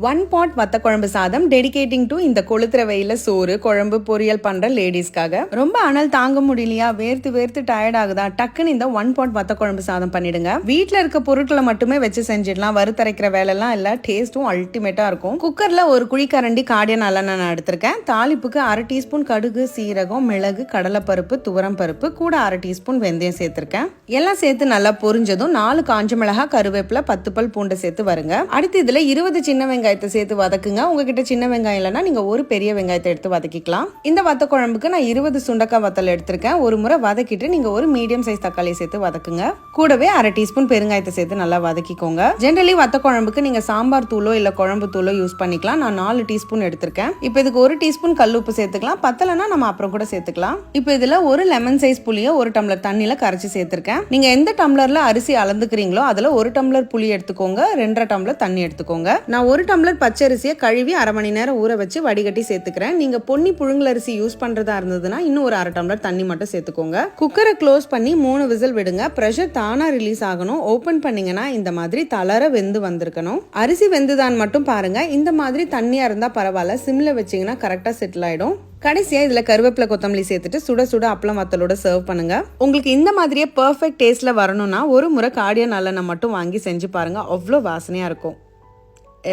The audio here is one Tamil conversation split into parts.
ஒன் பாட் வத்த குழம்பு சாதம் டெடிகேட்டிங் டு இந்த கொளுத்துற வெயில சோறு குழம்பு பொரியல் பண்ற லேடிஸ்க்காக ரொம்ப அனல் தாங்க முடியலையா? வேர்த்து வேர்த்து டயர்ட் ஆகுதா? டக்குன்னு இந்த ஒன் பாட் வத்த குழம்பு சாதம் பண்ணிடுங்க. வீட்டில் இருக்க பொருட்களை மட்டுமே வச்சு செஞ்சிடலாம். வறுத்தரைக்கிற வேலைலாம் இல்ல. டேஸ்ட்டும் அல்டிமேட்டா இருக்கும். குக்கர்ல ஒரு குழிக்கரண்டி காடிய நல்ல நான் எடுத்திருக்கேன். தாளிப்புக்கு அரை டீஸ்பூன் கடுகு சீரகம் மிளகு கடலைப்பருப்பு துவரம் பருப்பு கூட அரை டீஸ்பூன் வெந்தயம் சேர்த்திருக்கேன். எல்லாம் சேர்த்து நல்லா பொரிஞ்சதும் நாலு காஞ்ச மிளகா கருவேப்பிலை பத்து பல் பூண்டு சேர்த்து வருங்க. அடுத்து இதுல இருபது சின்ன வெங்காயத்தை சேர்த்து வதக்குங்க. உங்ககிட்ட சின்ன வெங்காயம் இல்லைன்னா நீங்க ஒரு பெரிய வெங்காயத்தை எடுத்து வதக்கிக்கலாம். இந்த வத்த குழம்புக்கு நான் இருபது சுண்டக்காய் வத்தல் எடுத்திருக்கேன். ஒரு முறை வதக்கிட்டு நீங்க ஒரு மீடியம் சைஸ் தக்காளியை சேர்த்து வதக்குங்க. கூடவே அரை டீஸ்பூன் பெருங்காயத்தை சேர்த்து நல்லா வதக்கிக்கோங்க. ஜென்ரலி வத்த குழம்புக்கு நீங்க சாம்பார் தூளோ இல்ல குழம்பு தூளோ யூஸ் பண்ணிக்கலாம். நான் நாலு டீஸ்பூன் எடுத்திருக்கேன். இப்போ இதுக்கு ஒரு டீஸ்பூன் கல் உப்பு சேர்த்துக்கலாம். பத்தலைன்னா நம்ம அப்புறம் கூட சேர்த்துக்கலாம். இப்போ இதுல ஒரு லெமன் சைஸ் புளியை ஒரு டம்ளர் தண்ணியில கரைச்சி சேர்த்திருக்கேன். நீங்க எந்த டம்ளர்ல அரிசி அளந்துக்கிறீங்களோ அதுல ஒரு டம்ளர் புளி எடுத்துக்கோங்க. ரெண்டரை டம்ளர் தண்ணி எடுத்துக்கோங்க. நான் ஒரு டம்ளர் டம்ளர் பச்சரிசியை கழுவி அரை மணி நேரம் ஊற வச்சு வடிகட்டி சேர்த்துக்கிறேன். நீங்க பொன்னி புழுங்கல் அரிசி யூஸ் பண்றதா இருந்ததுன்னா இன்னும் ஒரு அரை டம்ளர் தண்ணி மட்டும் சேர்த்துக்கோங்க. குக்கரை க்ளோஸ் பண்ணி மூணு விசில் விடுங்க. ப்ரெஷர் தானா ரிலீஸ் ஆகணும். ஓபன் பண்ணீங்கன்னா இந்த மாதிரி தளர வெந்து வந்திருக்கணும். அரிசி வெந்துதான் மட்டும் பாருங்க. இந்த மாதிரி தண்ணியா இருந்தா பரவாயில்ல. சிம்ல வச்சீங்கன்னா கரெக்டா செட்டில் ஆயிடும். கடைசியா இதுல கருவேப்பிலை கொத்தமல்லி சேர்த்துட்டு சுட சுட அப்பளம் வத்தலோட சர்வ் பண்ணுங்க. உங்களுக்கு இந்த மாதிரியே பர்ஃபெக்ட் டேஸ்ட்ல வரணும்னா ஒரு முறை காடியா நல்லெண்ணெய் மட்டும் வாங்கி செஞ்சு பாருங்க. அவ்வளோ வாசனையா இருக்கும்.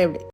எப்படி?